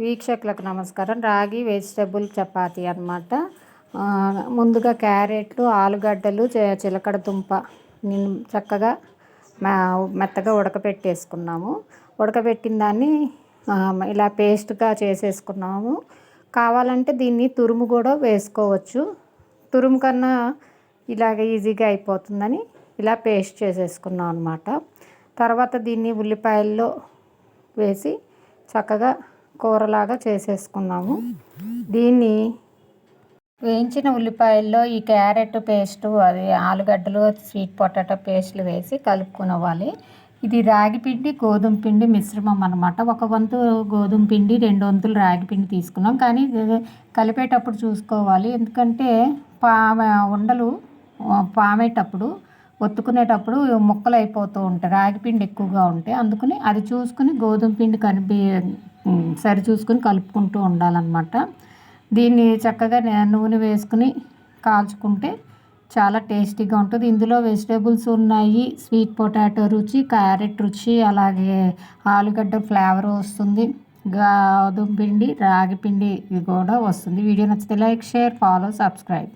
వీక్షకులకు నమస్కారం. రాగి వెజిటబుల్ చపాతీ అనమాట ముందుగా క్యారెట్లు ఆలుగడ్డలు చిలకడ దుంప చక్కగా మెత్తగా ఉడకపెట్టేసుకున్నాము. ఉడకబెట్టిన దాన్ని ఇలా పేస్ట్గా చేసేసుకున్నాము. కావాలంటే దీన్ని తురుము కూడా వేసుకోవచ్చు. తురుము కన్నా ఇలాగ ఈజీగా అయిపోతుందని ఇలా పేస్ట్ చేసేసుకున్నాం అనమాట తర్వాత దీన్ని ఉల్లిపాయల్లో వేసి చక్కగా కూరలాగా చేసేసుకున్నాము. దీన్ని వేయించిన ఉల్లిపాయల్లో ఈ క్యారెట్ పేస్ట్ అది ఆలుగడ్డలు స్వీట్ పొటాటో పేస్ట్లు వేసి కలుపుకునేవాలి ఇది రాగి పిండి గోధుమ పిండి మిశ్రమం అనమాట ఒక వంతు గోధుమ పిండి రెండు వంతులు రాగి పిండి తీసుకున్నాం. కానీ కలిపేటప్పుడు చూసుకోవాలి. ఎందుకంటే పా ఉండలు పామేటప్పుడు ఒత్తుకునేటప్పుడు ముక్కలు అయిపోతూ ఉంటాయి. రాగి పిండి ఎక్కువగా ఉంటాయి. అందుకని అది చూసుకుని గోధుమ పిండి కనిపి సరి చూసుకుని కలుపుకుంటూ ఉండాలన్నమాట. దీన్ని చక్కగా నూనె వేసుకుని కాల్చుకుంటే చాలా టేస్టీగా ఉంటుంది. ఇందులో వెజిటేబుల్స్ ఉన్నాయి. స్వీట్ పొటాటో రుచి క్యారెట్ రుచి అలాగే ఆలుగడ్డ ఫ్లేవర్ వస్తుంది. గోధుమ పిండి రాగి పిండి ఇది కూడా వస్తుంది. వీడియో నచ్చితే లైక్ షేర్ ఫాలో సబ్స్క్రైబ్.